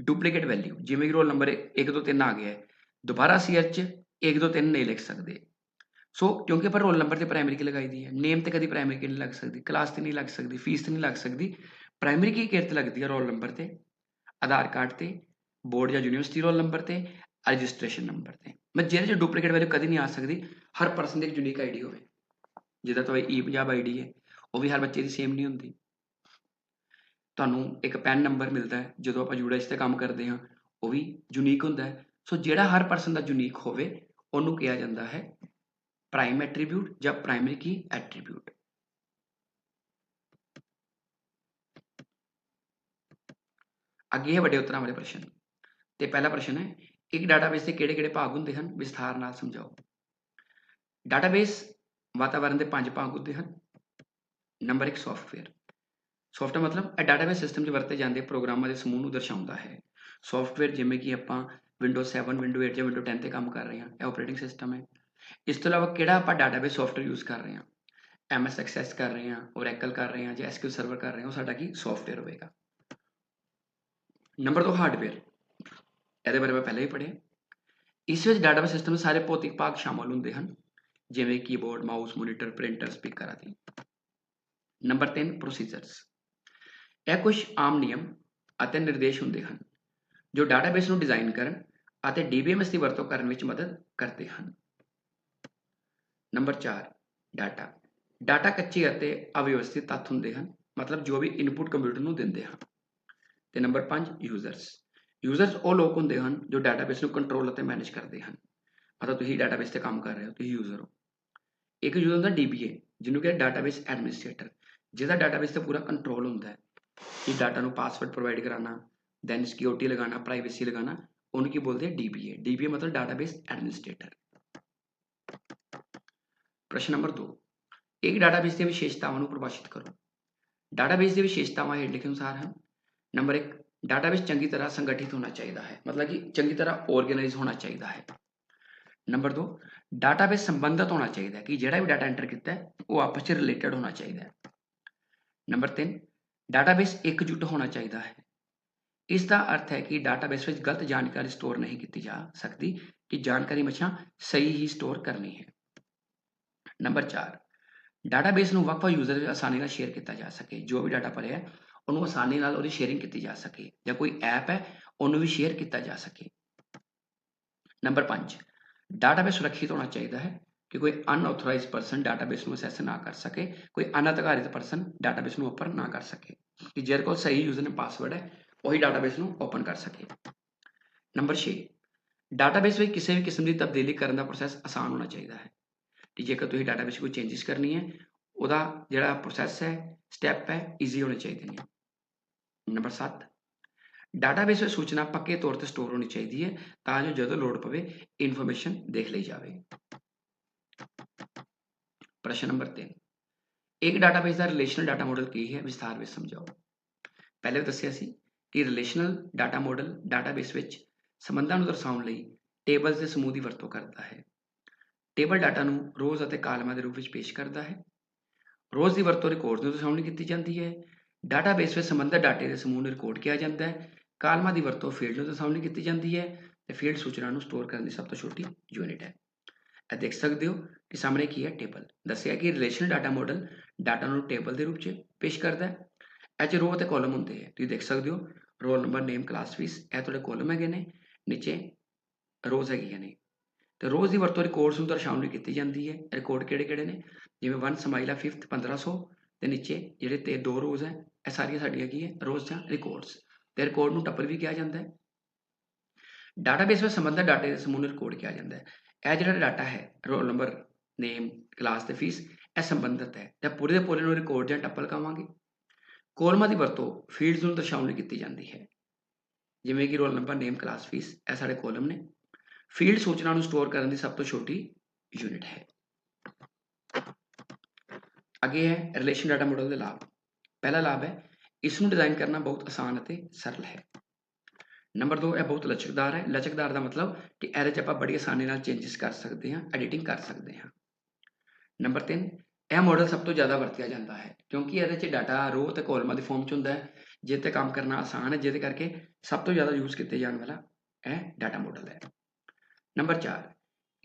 ਡੁਪਲੀਕੇਟ ਵੈਲਿਊ ਜਿਵੇਂ ਕਿ ਰੋਲ ਨੰਬਰ 1 2 3 ਆ ਗਿਆ ਹੈ, ਦੁਬਾਰਾ ਸੀ ਚ 1 2 3 ਨਹੀਂ ਲਿਖ ਸਕਦੇ। ਸੋ ਕਿਉਂਕਿ ਆਪਾਂ ਰੋਲ ਨੰਬਰ ਤੇ ਪ੍ਰਾਇਮਰੀ ਕੀ ਲਗਾਈ ਦੀ ਹੈ ਨੇਮ ਤੇ ਕਦੀ ਪ੍ਰਾਇਮਰੀ ਕੀ ਨਹੀਂ ਲੱਗ ਸਕਦੀ ਕਲਾਸ ਤੇ ਨਹੀਂ ਲੱਗ ਸਕਦੀ ਫੀਸ ਤੇ ਨਹੀਂ ਲੱਗ ਸਕਦੀ ਪ੍ਰਾਇਮਰੀ ਕੀ ਕਿਰਤ ਲੱਗਦੀ ਹੈ ਰੋਲ ਨੰਬਰ ਤੇ? ਆਧਾਰ ਕਾਰਡ ਤੇ ਬੋਰਡ ਜਾਂ ਯੂਨੀਵਰਸਿਟੀ ਰੋਲ ਨੰਬਰ ਤੇ ਰਜਿਸਟ੍ਰੇਸ਼ਨ ਨੰਬਰ ਤੇ। ਮੈਂ ਜਿਹਦੇ ਚ ਡੁਪਲੀਕੇਟ ਵੈਲਿਊ ਕਦੀ ਨਹੀਂ ਆ ਸਕਦੀ, ਹਰ ਪਰਸਨ ਦੀ ਇੱਕ ਯੂਨੀਕ ਆਈਡੀ ਹੋਵੇ। ਜਿੱਦਾਂ ਤੁਹਾਡੀ ਈ ਪੰਜਾਬ ਆਈਡੀ ਹੈ, ਉਹ ਵੀ ਹਰ ਬੱਚੇ ਦੀ ਸੇਮ ਨਹੀਂ ਹੁੰਦੀ। ਤੁਹਾਨੂੰ ਇੱਕ ਪੈਨ ਨੰਬਰ ਮਿਲਦਾ ਹੈ, ਜਦੋਂ ਆਪਾਂ ਯੂਡੀਐਸ ਤੇ ਕੰਮ ਕਰਦੇ ਹਾਂ, ਉਹ ਵੀ ਯੂਨੀਕ ਹੁੰਦਾ ਹੈ। ਸੋ ਜਿਹੜਾ ਹਰ ਪਰਸਨ ਦਾ ਯੂਨੀਕ ਹੋਵੇ, ਉਹਨੂੰ ਕਿਹਾ ਜਾਂਦਾ ਹੈ ਪ੍ਰਾਈਮ ਐਟਰੀਬਿਊਟ ਜਾਂ ਪ੍ਰਾਇਮਰੀ ਕੀ ਐਟਰੀਬਿਊਟ ਅੱਗੇ ਹੈ ਵੱਡੇ ਉੱਤਰਾਂ ਵਾਲੇ ਪ੍ਰਸ਼ਨ। ਤੇ ਪਹਿਲਾ ਪ੍ਰਸ਼ਨ ਹੈ, ਇੱਕ ਡਾਟਾਬੇਸ ਦੇ ਕਿਹੜੇ-ਕਿਹੜੇ ਭਾਗ ਹੁੰਦੇ ਹਨ? ਵਿਸਥਾਰ ਨਾਲ ਸਮਝਾਓ। ਡਾਟਾਬੇਸ ਵਾਤਾਵਰਣ ਦੇ ਪੰਜ ਭਾਗ ਹੁੰਦੇ ਹਨ। ਨੰਬਰ 1 ਸੌਫਟਵੇਅਰ ਸੌਫਟਵੇਅਰ ਮਤਲਬ ਇਹ ਡਾਟਾਬੇਸ ਸਿਸਟਮ 'ਚ ਵਰਤੇ ਜਾਂਦੇ ਪ੍ਰੋਗਰਾਮਾਂ ਦੇ ਸਮੂਹ ਨੂੰ ਦਰਸਾਉਂਦਾ ਹੈ। ਸੌਫਟਵੇਅਰ ਜਿਵੇਂ ਕਿ ਆਪਾਂ ਵਿੰਡੋਜ਼ 7 ਵਿੰਡੋ 8 ਜਾਂ ਵਿੰਡੋ 10 ਤੇ ਕੰਮ ਕਰ ਰਹੇ ਹਾਂ, ਇਹ ਆਪਰੇਟਿੰਗ ਸਿਸਟਮ ਹੈ। ਇਸ ਤੋਂ ਇਲਾਵਾ ਕਿਹੜਾ ਆਪਾਂ ਡਾਟਾਬੇਸ ਸੌਫਟਵੇਅਰ ਯੂਜ਼ ਕਰ ਰਹੇ ਹਾਂ? ਐਮਐਸ ਐਕਸੈਸ ਕਰ ਰਹੇ ਹਾਂ ਓਰੈਕਲ ਕਰ ਰਹੇ ਹਾਂ ਜਾਂ ਐਸਕਿਊ ਸਰਵਰ ਕਰ ਰਹੇ ਹਾਂ, ਉਹ ਸਾਡਾ ਕੀ ਸੌਫਟਵੇਅਰ ਹੋਵੇਗਾ। ਨੰਬਰ 2 ਹਾਰਡਵੇਅਰ ਇਹਦੇ ਬਾਰੇ ਮੈਂ ਪਹਿਲਾਂ ਹੀ ਪੜ੍ਹਿਆ। ਇਸ ਵਿੱਚ ਡਾਟਾਬੇਸ ਸਿਸਟਮ ਦੇ ਸਾਰੇ ਭੌਤਿਕ ਭਾਗ ਸ਼ਾਮਲ ਹੁੰਦੇ ਹਨ। ਜਿਵੇਂ keyboard mouse monitor printer speaker ਆਦਿ। ਨੰਬਰ 3 ਪ੍ਰੋਸੀਜਰਸ ਇਹ ਕੁਝ ਆਮ ਨਿਯਮ ਅਤੇ ਨਿਰਦੇਸ਼ ਹੁੰਦੇ ਹਨ, ਜੋ ਡਾਟਾਬੇਸ ਨੂੰ ਡਿਜ਼ਾਈਨ ਕਰਨ ਅਤੇ DBMS ਦੀ ਵਰਤੋਂ ਕਰਨ ਵਿੱਚ ਮਦਦ ਕਰਦੇ ਹਨ। ਨੰਬਰ 4 ਡਾਟਾ ਡਾਟਾ ਕੱਚੇ ਅਤੇ ਅਵਿਵਸਥਿਤ ਤੱਤ ਹੁੰਦੇ ਹਨ, ਮਤਲਬ ਜੋ ਵੀ ਇਨਪੁਟ ਕੰਪਿਊਟਰ ਨੂੰ ਦਿੰਦੇ ਹਨ। ਤੇ ਨੰਬਰ 5 ਯੂਜ਼ਰਸ ਯੂਜ਼ਰਸ ਉਹ ਲੋਕ ਹੁੰਦੇ ਹਨ ਜੋ ਡਾਟਾਬੇਸ ਨੂੰ ਕੰਟਰੋਲ ਅਤੇ ਮੈਨੇਜ ਕਰਦੇ ਹਨ। ਮਤਲਬ ਤੁਸੀਂ ਡਾਟਾਬੇਸ ਤੇ ਕੰਮ ਕਰ ਰਹੇ ਹੋ, ਤੁਸੀਂ ਯੂਜ਼ਰ ਹੋ। ਇੱਕ ਯੂਜ਼ਰ ਹੁੰਦਾ DBA ਜਿਹਨੂੰ ਕਹਿੰਦੇ ਡਾਟਾਬੇਸ ਐਡਮਿਨਿਸਟ੍ਰੇਟਰ ਜਿਹਦਾ ਡਾਟਾਬੇਸ ਤੇ ਪੂਰਾ ਕੰਟਰੋਲ ਹੁੰਦਾ ਹੈ। ਕਿ ਡਾਟਾ ਨੂੰ ਪਾਸਵਰਡ ਪ੍ਰੋਵਾਈਡ ਕਰਾਣਾ ਦੈਨ ਸਿਕਿਉਰਿਟੀ ਲਗਾਣਾ ਪ੍ਰਾਈਵੇਸੀ ਲਗਾਣਾ ਉਹਨੂੰ ਕੀ ਬੋਲਦੇ ਆ? DBA DBA ਮਤਲਬ ਡਾਟਾਬੇਸ ਐਡਮਿਨਿਸਟ੍ਰੇਟਰ ਪ੍ਰਸ਼ਨ ਨੰਬਰ 2 ਇੱਕ ਡਾਟਾਬੇਸ ਦੀਆਂ ਵਿਸ਼ੇਸ਼ਤਾਵਾਂ ਨੂੰ ਪ੍ਰਭਾਸ਼ਿਤ ਕਰੋ। ਡਾਟਾਬੇਸ ਦੀਆਂ ਵਿਸ਼ੇਸ਼ਤਾਵਾਂ ਹੇਠ ਲਿਖੇ ਅਨੁਸਾਰ ਹਨ। ਨੰਬਰ 1 ਡਾਟਾਬੇਸ ਚੰਗੀ ਤਰ੍ਹਾਂ ਸੰਗਠਿਤ ਹੋਣਾ ਚਾਹੀਦਾ ਹੈ। ਮਤਲਬ ਕਿ ਚੰਗੀ ਤਰ੍ਹਾਂ ਆਰਗੇਨਾਈਜ਼ ਹੋਣਾ ਚਾਹੀਦਾ ਹੈ। ਨੰਬਰ 2 ਡਾਟਾਬੇਸ ਸੰਬੰਧਿਤ ਹੋਣਾ ਚਾਹੀਦਾ ਕਿ ਜਿਹੜਾ ਵੀ ਡਾਟਾ ਐਂਟਰ ਕੀਤਾ ਹੈ, ਉਹ ਆਪਸ ਵਿੱਚ ਰਿਲੇਟਡ ਹੋਣਾ ਚਾਹੀਦਾ ਹੈ। ਨੰਬਰ 3 ਡਾਟਾਬੇਸ ਇਕਜੁੱਟ ਹੋਣਾ ਚਾਹੀਦਾ ਹੈ। ਇਸ ਦਾ ਅਰਥ ਹੈ ਕਿ ਡਾਟਾਬੇਸ ਵਿੱਚ ਗਲਤ ਜਾਣਕਾਰੀ ਸਟੋਰ ਨਹੀਂ ਕੀਤੀ ਜਾ ਸਕਦੀ, ਕਿ ਜਾਣਕਾਰੀ ਹਮੇਸ਼ਾ ਸਹੀ ਹੀ ਸਟੋਰ ਕਰਨੀ ਹੈ। ਨੰਬਰ 4 ਡਾਟਾਬੇਸ ਨੂੰ ਵੱਖ-ਵੱਖ ਯੂਜ਼ਰ ਵਿੱਚ ਆਸਾਨੀ ਨਾਲ ਸ਼ੇਅਰ ਕੀਤਾ ਜਾ ਸਕੇ। ਜੋ ਵੀ ਡਾਟਾ ਭਰਿਆ ਹੈ, ਉਹਨੂੰ ਆਸਾਨੀ ਨਾਲ ਉਹਦੀ ਸ਼ੇਅਰਿੰਗ ਕੀਤੀ ਜਾ ਸਕੇ ਜਾਂ ਕੋਈ ਐਪ ਹੈ, ਉਹਨੂੰ ਵੀ ਸ਼ੇਅਰ ਕੀਤਾ ਜਾ ਸਕੇ। ਨੰਬਰ 5 ਡਾਟਾਬੇਸ ਸੁਰੱਖਿਅਤ ਹੋਣਾ ਚਾਹੀਦਾ ਹੈ ਕਿ ਕੋਈ ਅਨਆਥੋਰਾਈਜ਼ਡ ਪਰਸਨ ਡਾਟਾਬੇਸ ਨੂੰ ਅਸੈਸ ਨਾ ਕਰ ਸਕੇ ਕੋਈ ਅਨਅਧਿਕਾਰਿਤ ਪਰਸਨ ਡਾਟਾਬੇਸ ਨੂੰ ਓਪਨ ਨਾ ਕਰ ਸਕੇ ਕਿ ਜਿਹਦੇ ਕੋਲ ਸਹੀ ਯੂਜ਼ਰ ਨੇ ਪਾਸਵਰਡ ਹੈ ਉਹੀ ਡਾਟਾਬੇਸ ਨੂੰ ਓਪਨ ਕਰ ਸਕੇ ਨੰਬਰ 6 ਡਾਟਾਬੇਸ ਵਿੱਚ ਕਿਸੇ ਵੀ ਕਿਸਮ ਦੀ ਤਬਦੀਲੀ ਕਰਨ ਦਾ ਪ੍ਰੋਸੈਸ ਆਸਾਨ ਹੋਣਾ ਚਾਹੀਦਾ ਹੈ ਕਿ ਜੇਕਰ ਤੁਸੀਂ ਡਾਟਾਬੇਸ ਕੋਈ ਚੇਂਜਸ ਕਰਨੀ ਹੈ ਉਹਦਾ ਜਿਹੜਾ ਪ੍ਰੋਸੈਸ ਹੈ ਸਟੈਪ ਹੈ ਈਜ਼ੀ ਹੋਣੇ ਚਾਹੀਦੇ ਨੇ ਨੰਬਰ 7 ਡਾਟਾਬੇਸ ਵਿੱਚ ਸੂਚਨਾ ਪੱਕੇ ਤੌਰ ਤੇ ਸਟੋਰ ਹੋਣੀ ਚਾਹੀਦੀ ਹੈ ਤਾਂ ਜੋ ਜਦੋਂ ਲੋੜ ਪਵੇ ਇਨਫੋਰਮੇਸ਼ਨ ਦੇਖ ਲਈ ਜਾਵੇ। ਪ੍ਰਸ਼ਨ ਨੰਬਰ 3 ਇੱਕ ਡਾਟਾਬੇਸ ਦਾ ਰਿਲੇਸ਼ਨਲ ਡਾਟਾ ਮਾਡਲ ਕੀ ਹੈ? ਵਿਸਥਾਰ ਵਿੱਚ ਸਮਝਾਓ। ਪਹਿਲੇ ਦੱਸਿਆ ਸੀ ਕਿ ਰਿਲੇਸ਼ਨਲ ਡਾਟਾ ਮਾਡਲ ਡਾਟਾਬੇਸ ਵਿੱਚ ਸੰਬੰਧਾਂ ਨੂੰ ਦਰਸਾਉਣ ਲਈ ਟੇਬਲਸ ਦੇ ਸਮੂਹ ਦੀ ਵਰਤੋਂ ਕਰਦਾ ਹੈ। ਟੇਬਲ ਡਾਟਾ ਨੂੰ ਰੋਜ਼ ਅਤੇ ਕਾਲਮਾਂ ਦੇ ਰੂਪ ਵਿੱਚ ਪੇਸ਼ ਕਰਦਾ ਹੈ। ਰੋਜ਼ ਦੀ ਵਰਤੋਂ ਰਿਕਾਰਡ ਨੂੰ ਦਰਸਾਉਣ ਲਈ ਕੀਤੀ ਜਾਂਦੀ ਹੈ। ਡਾਟਾਬੇਸ ਵਿੱਚ ਸੰਬੰਧਿਤ ਡਾਟੇ ਦੇ ਸਮੂਹ ਨੂੰ ਰਿਕਾਰਡ ਕਿਹਾ ਜਾਂਦਾ ਹੈ। ਕਾਲਮਾਂ ਦੀ ਵਰਤੋਂ ਫੀਲਡ ਨੂੰ ਦਰਸਾਉਣ ਲਈ ਕੀਤੀ ਜਾਂਦੀ ਹੈ ਤੇ ਫੀਲਡ ਸੂਚਨਾ ਨੂੰ ਸਟੋਰ ਕਰਨ ਦੀ ਸਭ ਤੋਂ ਛੋਟੀ ਯੂਨਿਟ ਹੈ। ਇਹ ਦੇਖ ਸਕਦੇ ਹੋ ਕਿ ਸਾਹਮਣੇ ਕੀ ਹੈ ਟੇਬਲ ਦੱਸਿਆ ਕਿ ਰਿਲੇਸ਼ਨਲ ਡਾਟਾ ਮਾਡਲ ਡਾਟਾ ਨੂੰ ਟੇਬਲ ਦੇ ਰੂਪ 'ਚ ਪੇਸ਼ ਕਰਦਾ ਹੈ। ਇਹ 'ਚ ਰੋ ਅਤੇ ਕਾਲਮ ਹੁੰਦੇ ਹੈ। ਤੁਸੀਂ ਦੇਖ ਸਕਦੇ ਹੋ roll number name class fees ਇਹ ਤੁਹਾਡੇ ਕਾਲਮ ਹੈਗੇ ਨੇ। ਨੀਚੇ ਰੋਜ਼ ਹੈਗੀਆਂ ਨੇ। ਤੇ ਰੋਜ਼ ਦੀ ਵਰਤੋਂ ਰਿਕਾਰਡਸ ਨੂੰ ਦਰਸਾਉਣ ਲਈ ਕੀਤੀ ਜਾਂਦੀ ਹੈ। ਰਿਕਾਰਡ ਕਿਹੜੇ ਕਿਹੜੇ ਨੇ? ਜਿਵੇਂ 1 ਸਮਾਈਲਾ 5th 1500 ਤੇ ਨੀਚੇ ਜਿਹੜੇ ਤੇ ਦੋ ਰੋਜ਼ ਹੈ, ਇਹ ਸਾਰੀਆਂ ਸਾਡੀਆਂ ਕੀ ਹੈ? ਰੋਜ਼ ਜਾਂ ਰਿਕਾਰਡਸ ਤੇ ਰਿਕਾਰਡ ਨੂੰ ਟੱਪਲ ਵੀ ਕਿਹਾ ਜਾਂਦਾ ਹੈ। ਡਾਟਾਬੇਸ ਵਿੱਚ ਸੰਬੰਧਿਤ ਡਾਟੇ ਦੇ ਸਮੂਹ ਨੂੰ ਰਿਕਾਰਡ ਕਿਹਾ ਜਾਂਦਾ ਹੈ। ਇਹ ਜਿਹੜਾ ਡਾਟਾ ਹੈ ਰੋਲ ਨੰਬਰ ਨੇਮ ਕਲਾਸ ਤੇ ਫੀਸ ਇਹ ਸੰਬੰਧਿਤ ਹੈ। ਤੇ ਪੂਰੇ ਦੇ ਪੂਰੇ ਨੂੰ ਰਿਕਾਰਡ ਜਾਂ ਟੱਪਲ ਕਹਾਂਗੇ। ਕੋਲਮਾਂ ਦੀ ਵਰਤੋਂ ਫੀਲਡਸ ਨੂੰ ਦਰਸਾਉਣ ਲਈ ਕੀਤੀ ਜਾਂਦੀ ਹੈ। ਜਿਵੇਂ ਕਿ roll number name class fees ਇਹ ਸਾਡੇ ਕਾਲਮ ਨੇ। ਫੀਲਡ ਸੂਚਨਾ ਨੂੰ ਸਟੋਰ ਕਰਨ ਦੀ ਸਭ ਤੋਂ ਛੋਟੀ ਯੂਨਿਟ ਹੈ। ਅੱਗੇ ਹੈ ਰਿਲੇਸ਼ਨ ਡਾਟਾ ਮਾਡਲ ਦੇ ਲਾਭ। ਪਹਿਲਾ ਲਾਭ ਹੈ ਇਸ ਨੂੰ ਡਿਜ਼ਾਈਨ ਕਰਨਾ ਬਹੁਤ ਆਸਾਨ ਅਤੇ ਸਰਲ ਹੈ। ਨੰਬਰ 2 ਇਹ ਬਹੁਤ ਲਚਕਦਾਰ ਹੈ। ਲਚਕਦਾਰ ਦਾ ਮਤਲਬ ਕਿ ਇਹਦੇ 'ਚ ਆਪਾਂ ਬੜੀ ਆਸਾਨੀ ਨਾਲ ਚੇਂਜਸ ਕਰ ਸਕਦੇ ਹਾਂ ਐਡੀਟਿੰਗ ਕਰ ਸਕਦੇ ਹਾਂ। ਨੰਬਰ 3 ਇਹ ਮਾਡਲ ਸਭ ਤੋਂ ਜ਼ਿਆਦਾ ਵਰਤਿਆ ਜਾਂਦਾ ਹੈ ਕਿਉਂਕਿ ਇਹਦੇ 'ਚ ਡਾਟਾ ਰੋ ਤੇ ਕਾਲਮਾਂ ਦੇ ਫਾਰਮ 'ਚ ਹੁੰਦਾ ਹੈ। ਜਿਹਦੇ ਤੇ ਕੰਮ ਕਰਨਾ ਆਸਾਨ ਹੈ, ਜਿਹਦੇ ਕਰਕੇ ਸਭ ਤੋਂ ਜ਼ਿਆਦਾ ਯੂਜ਼ ਕੀਤੇ ਜਾਣ ਵਾਲਾ ਇਹ ਡਾਟਾ ਮਾਡਲ ਹੈ। ਨੰਬਰ 4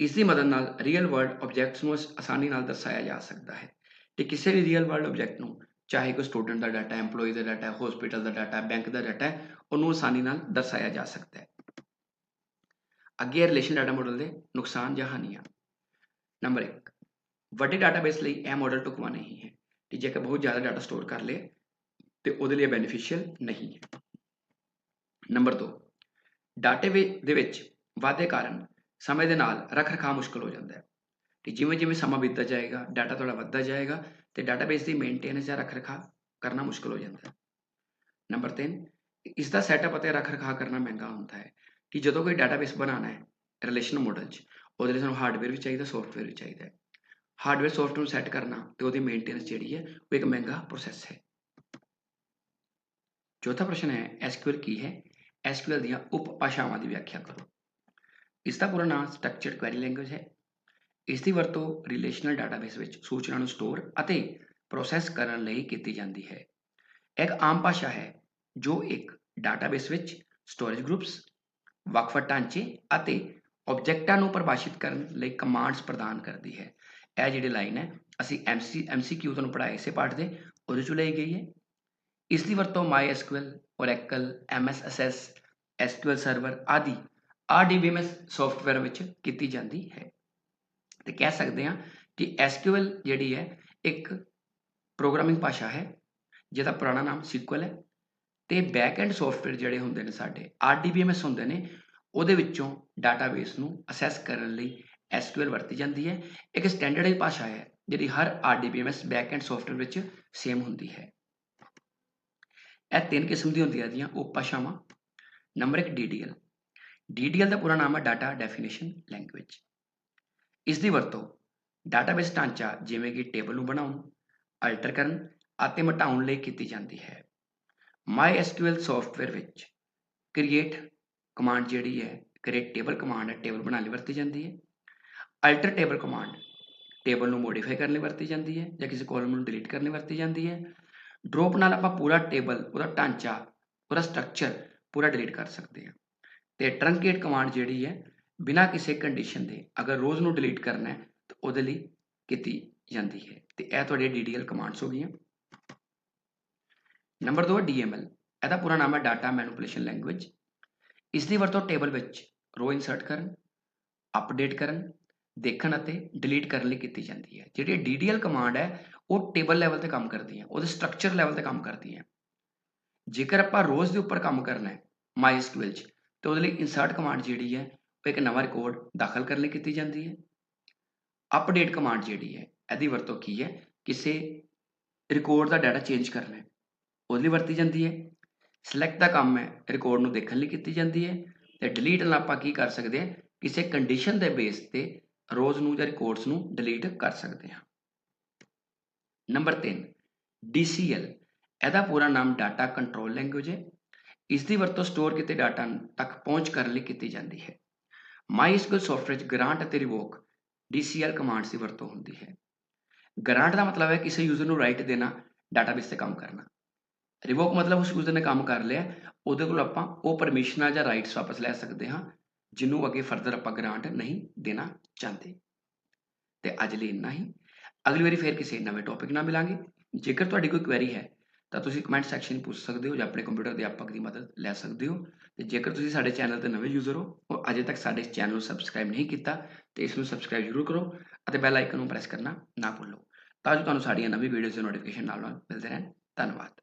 ਇਸ ਦੀ ਮਦਦ ਨਾਲ ਰੀਅਲ ਵਰਲਡ ਆਬਜੈਕਟਸ ਨੂੰ ਆਸਾਨੀ ਨਾਲ ਦਰਸਾਇਆ ਜਾ ਸਕਦਾ ਹੈ। ਤੇ ਕਿਸੇ ਵੀ ਰੀਅਲ ਵਰਲਡ ਆਬਜੈਕਟ ਨੂੰ ਚਾਹੇ ਕੋਈ ਸਟੂਡੈਂਟ ਦਾ ਡਾਟਾ ਐਮਪਲੋਈ ਦਾ ਡਾਟਾ ਹਸਪੀਟਲ ਦਾ ਡਾਟਾ ਬੈਂਕ ਦਾ ਡਾਟਾ ਉਹਨੂੰ ਆਸਾਨੀ ਨਾਲ ਦਰਸਾਇਆ ਜਾ ਸਕਦਾ ਹੈ। ਅੱਗੇ ਰਿਲੇਸ਼ਨ ਡਾਟਾ ਮਾਡਲ ਦੇ ਨੁਕਸਾਨ ਜਾਂ ਹਾਨੀਆਂ। ਨੰਬਰ 1 ਵੱਡੇ ਡਾਟਾਬੇਸ ਲਈ ਇਹ ਮਾਡਲ ਟੁਕਵਾ ਨਹੀਂ ਹੈ ਕਿ ਜੇਕਰ ਬਹੁਤ ਜ਼ਿਆਦਾ ਡਾਟਾ ਸਟੋਰ ਕਰ ਲਏ, ਤੇ ਉਹਦੇ ਲਈ ਬੈਨੀਫੀਸ਼ੀਅਲ ਨਹੀਂ ਹੈ। ਨੰਬਰ 2 ਡਾਟੇ ਦੇ ਵਿੱਚ ਵਾਧੇ ਕਾਰਨ ਸਮੇਂ ਦੇ ਨਾਲ ਰੱਖ ਰਖਾਅ ਮੁਸ਼ਕਲ ਹੋ ਜਾਂਦਾ ਹੈ। ਤੇ ਜਿਵੇਂ ਜਿਵੇਂ ਸਮਾਂ ਬੀਤਦਾ ਜਾਏਗਾ ਡਾਟਾ ਤੁਹਾਡਾ ਵੱਧਦਾ ਜਾਏਗਾ ਤੇ ਡਾਟਾਬੇਸ ਦੀ ਮੇਨਟੇਨੈਂਸ ਜਾਂ ਰੱਖ ਰਖਾਅ ਕਰਨਾ ਮੁਸ਼ਕਲ ਹੋ ਜਾਂਦਾ ਹੈ। ਨੰਬਰ 3 ਇਸ ਦਾ ਸੈਟਅਪ ਅਤੇ ਰੱਖ ਰਖਾਅ ਕਰਨਾ ਮਹਿੰਗਾ ਹੁੰਦਾ ਹੈ ਕਿ ਜਦੋਂ ਕੋਈ ਡਾਟਾਬੇਸ ਬਣਾਉਣਾ ਹੈ ਰਿਲੇਸ਼ਨਲ ਮਾਡਲ 'ਚ, ਉਹਦੇ ਲਈ ਸਾਨੂੰ ਹਾਰਡਵੇਅਰ ਵੀ ਚਾਹੀਦਾ ਸੌਫਟਵੇਅਰ ਵੀ ਚਾਹੀਦਾ ਹੈ। ਹਾਰਡਵੇਅਰ ਸੌਫਟਵੇਅਰ ਨੂੰ ਸੈੱਟ ਕਰਨਾ ਤੇ ਉਹਦੀ ਮੇਨਟੇਨੈਂਸ ਜਿਹੜੀ ਹੈ, ਉਹ ਇੱਕ ਮਹਿੰਗਾ ਪ੍ਰੋਸੈਸ ਹੈ। ਚੌਥਾ ਪ੍ਰਸ਼ਨ ਹੈ ਐਸਕੀਊਐਲ ਕੀ ਹੈ? ਐਸਕੀਊਐਲ ਦੀਆਂ ਉਪਭਾਸ਼ਾਵਾਂ ਦੀ ਵਿਆਖਿਆ ਕਰੋ। ਇਸ ਦਾ ਪੂਰਾ ਨਾਮ ਸਟਰਕਚਰਡ ਕੁਐਰੀ ਲੈਂਗੁਏਜ ਹੈ। ਇਸ ਦੀ ਵਰਤੋਂ ਰਿਲੇਸ਼ਨਲ ਡਾਟਾਬੇਸ ਵਿੱਚ ਸੂਚਨਾ ਨੂੰ ਸਟੋਰ ਅਤੇ ਪ੍ਰੋਸੈਸ ਕਰਨ ਲਈ ਕੀਤੀ ਜਾਂਦੀ ਹੈ। ਇੱਕ ਆਮ ਭਾਸ਼ਾ ਹੈ ਜੋ ਇੱਕ ਡਾਟਾਬੇਸ ਵਿੱਚ ਸਟੋਰੇਜ ਗਰੁੱਪਸ ਵੱਖ-ਵੱਖ ਢਾਂਚੇ ਅਤੇ ਆਬਜੈਕਟਾਂ ਨੂੰ ਪਰਿਭਾਸ਼ਿਤ ਕਰਨ ਲਈ ਕਮਾਂਡਸ ਪ੍ਰਦਾਨ ਕਰਦੀ ਹੈ। ਇਹ ਜਿਹੜੀ ਲਾਈਨ ਹੈ ਅਸੀਂ ਐਮਸੀ ਐਮਸੀਕਿਊ ਤੁਹਾਨੂੰ ਪੜਾਏ ਇਸੇ ਪਾਠ ਦੇ ਉਹਦੇ ਚੋਂ ਲਈ ਗਈ ਹੈ। ਇਸ ਦੀ ਵਰਤੋਂ MySQL, Oracle, MS Access, SQL server ਆਦਿ RDBMS ਸੌਫਟਵੇਅਰ ਵਿੱਚ ਕੀਤੀ ਜਾਂਦੀ ਹੈ। ਤੇ ਕਹਿ ਸਕਦੇ ਹਾਂ ਕਿ SQL ਜਿਹੜੀ ਹੈ, ਇੱਕ ਪ੍ਰੋਗਰਾਮਿੰਗ ਭਾਸ਼ਾ ਹੈ, ਜਿਹਦਾ ਪੁਰਾਣਾ ਨਾਮ SQL ਹੈ ਤੇ ਬੈਕਐਂਡ ਸੌਫਟਵੇਅਰ ਜਿਹੜੇ ਹੁੰਦੇ ਨੇ ਸਾਡੇ RDBMS ਹੁੰਦੇ ਨੇ, ਉਹਦੇ ਵਿੱਚੋਂ ਡਾਟਾਬੇਸ ਨੂੰ ਅਸੈਸ ਕਰਨ ਲਈ SQL ਵਰਤੀ ਜਾਂਦੀ ਹੈ। ਇੱਕ ਸਟੈਂਡਰਡਾਈਜ਼ ਭਾਸ਼ਾ ਹੈ, ਜਿਹੜੀ ਹਰ RDBMS ਬੈਕਐਂਡ ਸੌਫਟਵੇਅਰ ਵਿੱਚ ਸੇਮ ਹੁੰਦੀ ਹੈ। ਇਹ ਤਿੰਨ ਕਿਸਮ ਦੀ ਹੁੰਦੀਆਂ ਦੀਆਂ ਉਹ ਭਾਸ਼ਾਵਾਂ ਨੰਬਰ 1 DDL DDL ਦਾ ਪੂਰਾ ਨਾਮ ਹੈ ਡਾਟਾ ਡੈਫੀਨੇਸ਼ਨ ਲੈਂਗੁਏਜ ਇਸ ਦੀ ਵਰਤੋਂ ਡਾਟਾਬੇਸ ਢਾਂਚਾ ਜਿਵੇਂ ਕਿ ਟੇਬਲ ਨੂੰ ਬਣਾਉਣ ਅਲਟਰ ਕਰਨ ਅਤੇ ਮਿਟਾਉਣ ਲਈ ਕੀਤੀ ਜਾਂਦੀ ਹੈ। MySQL ਸੌਫਟਵੇਅਰ ਵਿੱਚ ਕ੍ਰੀਏਟ ਕਮਾਂਡ ਜਿਹੜੀ ਹੈ ਕ੍ਰੀਏਟ ਟੇਬਲ ਕਮਾਂਡ ਹੈ ਟੇਬਲ ਬਣਾਉਣ ਲਈ ਵਰਤੀ ਜਾਂਦੀ ਹੈ। ਅਲਟਰ ਟੇਬਲ ਕਮਾਂਡ ਟੇਬਲ ਨੂੰ ਮੋਡੀਫਾਈ ਕਰਨ ਲਈ ਵਰਤੀ ਜਾਂਦੀ ਹੈ ਜਾਂ ਕਿਸੇ ਕਾਲਮ ਨੂੰ ਡਿਲੀਟ ਕਰਨ ਲਈ ਵਰਤੀ ਜਾਂਦੀ ਹੈ। ਡ੍ਰੌਪ ਨਾਲ ਆਪਾਂ ਪੂਰਾ ਟੇਬਲ ਉਹਦਾ ਢਾਂਚਾ ਉਹਦਾ ਸਟਰਕਚਰ ਪੂਰਾ ਡਿਲੀਟ ਕਰ ਸਕਦੇ ਹਾਂ। ਤੇ ਟਰੰਕੇਟ ਕਮਾਂਡ ਜਿਹੜੀ ਹੈ ਬਿਨਾਂ ਕਿਸੇ ਕੰਡੀਸ਼ਨ ਦੇ ਅਗਰ ਰੋਜ਼ ਨੂੰ ਡਿਲੀਟ ਕਰਨਾ ਹੈ, ਤਾਂ ਉਹਦੇ ਲਈ ਕੀਤੀ ਜਾਂਦੀ ਹੈ। ਤੇ ਇਹ ਤੁਹਾਡੇ DDL ਕਮਾਂਡਸ ਹੋ ਗਈਆਂ। ਨੰਬਰ 2 DML ਇਹਦਾ ਪੂਰਾ ਨਾਮ ਹੈ ਡਾਟਾ ਮੈਨੀਪੂਲੇਸ਼ਨ ਲੈਂਗੁਏਜ ਇਸ ਦੀ ਵਰਤੋਂ ਟੇਬਲ ਵਿੱਚ ਰੋ ਇਨਸਰਟ ਕਰਨ ਅਪਡੇਟ ਕਰਨ, ਦੇਖਣ ਅਤੇ ਡਿਲੀਟ ਕਰਨ ਲਈ ਕੀਤੀ ਜਾਂਦੀ ਹੈ। ਜਿਹੜੀ DDL ਕਮਾਂਡ ਹੈ, ਉਹ ਟੇਬਲ ਲੈਵਲ ਤੇ ਕੰਮ ਕਰਦੀ ਹੈ। ਉਹਦੇ ਸਟਰਕਚਰ ਲੈਵਲ ਤੇ ਕੰਮ ਕਰਦੀ ਹੈ। ਜੇਕਰ ਆਪਾਂ ਰੋਜ਼ ਦੇ ਉੱਪਰ ਕੰਮ ਕਰਨਾ ਹੈ, MySQL 'ਚ, ਤੇ ਉਹਦੇ ਲਈ ਇਨਸਰਟ ਕਮਾਂਡ ਜਿਹੜੀ ਹੈ ਇੱਕ ਨਵਾਂ ਰਿਕਾਰਡ ਦਾਖਲ ਕਰਨ ਲਈ ਕੀਤੀ ਜਾਂਦੀ ਹੈ। ਅਪਡੇਟ ਕਮਾਂਡ ਜਿਹੜੀ ਹੈ, ਇਹਦੀ ਵਰਤੋਂ ਕੀ ਹੈ? ਕਿਸੇ ਰਿਕਾਰਡ ਦਾ ਡਾਟਾ ਚੇਂਜ ਕਰਨਾ ਹੈ। ਉਹਦੇ ਲਈ ਵਰਤੀ ਜਾਂਦੀ ਹੈ। ਸਿਲੈਕਟ ਦਾ ਕੰਮ ਹੈ ਰਿਕਾਰਡ ਨੂੰ ਦੇਖਣ ਲਈ ਕੀਤੀ ਜਾਂਦੀ ਹੈ। ਤੇ ਡਿਲੀਟ ਨਾਲ ਆਪਾਂ ਕੀ ਕਰ ਸਕਦੇ ਹਾਂ? ਕਿਸੇ ਕੰਡੀਸ਼ਨ ਦੇ ਬੇਸ ਤੇ ਰੋਜ਼ ਨੂੰ ਜਾਂ ਰਿਕਾਰਡਸ ਨੂੰ ਡਿਲੀਟ ਕਰ ਸਕਦੇ ਹਾਂ। ਨੰਬਰ 3 DCL ਇਹਦਾ ਪੂਰਾ ਨਾਮ ਡਾਟਾ ਕੰਟਰੋਲ ਲੈਂਗੁਏਜ ਹੈ। ਇਸ ਦੀ ਵਰਤੋਂ ਸਟੋਰ ਕੀਤੇ ਡਾਟਾ ਤੱਕ ਪਹੁੰਚ ਕਰਨ ਲਈ ਕੀਤੀ ਜਾਂਦੀ ਹੈ। MySQL ਸੌਫਟਵੇਅਰ ਵਿੱਚ ਗ੍ਰਾਂਟ ਅਤੇ ਰਿਵੋਕ DCL ਕਮਾਂਡਸ ਦੀ ਵਰਤੋਂ ਹੁੰਦੀ ਹੈ। ਗ੍ਰਾਂਟ ਦਾ ਮਤਲਬ ਹੈ ਕਿਸੇ ਯੂਜ਼ਰ ਨੂੰ ਰਾਈਟ ਦੇਣਾ ਡਾਟਾਬੇਸ ਤੇ ਕੰਮ ਕਰਨਾ। ਰਿਵੋਕ ਮਤਲਬ ਉਸ ਯੂਜ਼ਰ ਨੇ ਕੰਮ ਕਰ ਲਿਆ, ਉਹਦੇ ਕੋਲ ਆਪਾਂ ਉਹ ਪਰਮਿਸ਼ਨਾਂ ਜਾਂ ਰਾਈਟਸ ਵਾਪਸ ਲੈ ਸਕਦੇ ਹਾਂ, ਜਿਹਨੂੰ ਅੱਗੇ ਫਰਦਰ ਆਪਾਂ ਗ੍ਰਾਂਟ ਨਹੀਂ ਦੇਣਾ ਚਾਹੁੰਦੇ। ਤੇ ਅੱਜ ਲਈ ਇੰਨਾ ਹੀ। ਅਗਲੀ ਵਾਰੀ ਫੇਰ ਕਿਸੇ ਨਵੇਂ ਟੌਪਿਕ ਨਾਲ ਮਿਲਾਂਗੇ। ਜੇਕਰ ਤੁਹਾਡੀ ਕੋਈ ਕੁਐਰੀ ਹੈ ਤਾਂ ਤੁਸੀਂ ਕਮੈਂਟ ਸੈਕਸ਼ਨ ਪੁੱਛ ਸਕਦੇ ਹੋ ਜਾਂ ਆਪਣੇ ਕੰਪਿਊਟਰ ਅਧਿਆਪਕ ਦੀ ਮਦਦ ਲੈ ਸਕਦੇ ਹੋ। ਤੇ ਜੇਕਰ ਤੁਸੀਂ ਸਾਡੇ ਚੈਨਲ ਤੇ ਨਵੇਂ ਯੂਜ਼ਰ ਹੋ ਔਰ ਅਜੇ ਤੱਕ ਸਾਡੇ ਚੈਨਲ ਨੂੰ ਸਬਸਕ੍ਰਾਈਬ ਨਹੀਂ ਕੀਤਾ, ਤੇ ਇਸ ਨੂੰ ਸਬਸਕ੍ਰਾਈਬ ਜ਼ਰੂਰ ਕਰੋ ਅਤੇ ਬੈਲ ਆਈਕਨ ਨੂੰ ਪ੍ਰੈਸ ਕਰਨਾ ਨਾ ਭੁੱਲੋ। ਤਾਂ ਜੋ ਤੁਹਾਨੂੰ ਸਾਡੀਆਂ ਨਵੀਂ ਵੀਡੀਓਜ਼ ਦੇ ਨੋਟੀਫਿਕੇਸ਼ਨ ਨਾਲ ਨਾਲ ਮਿਲਦੇ ਰਹਿਣ। ਧੰਨਵਾਦ।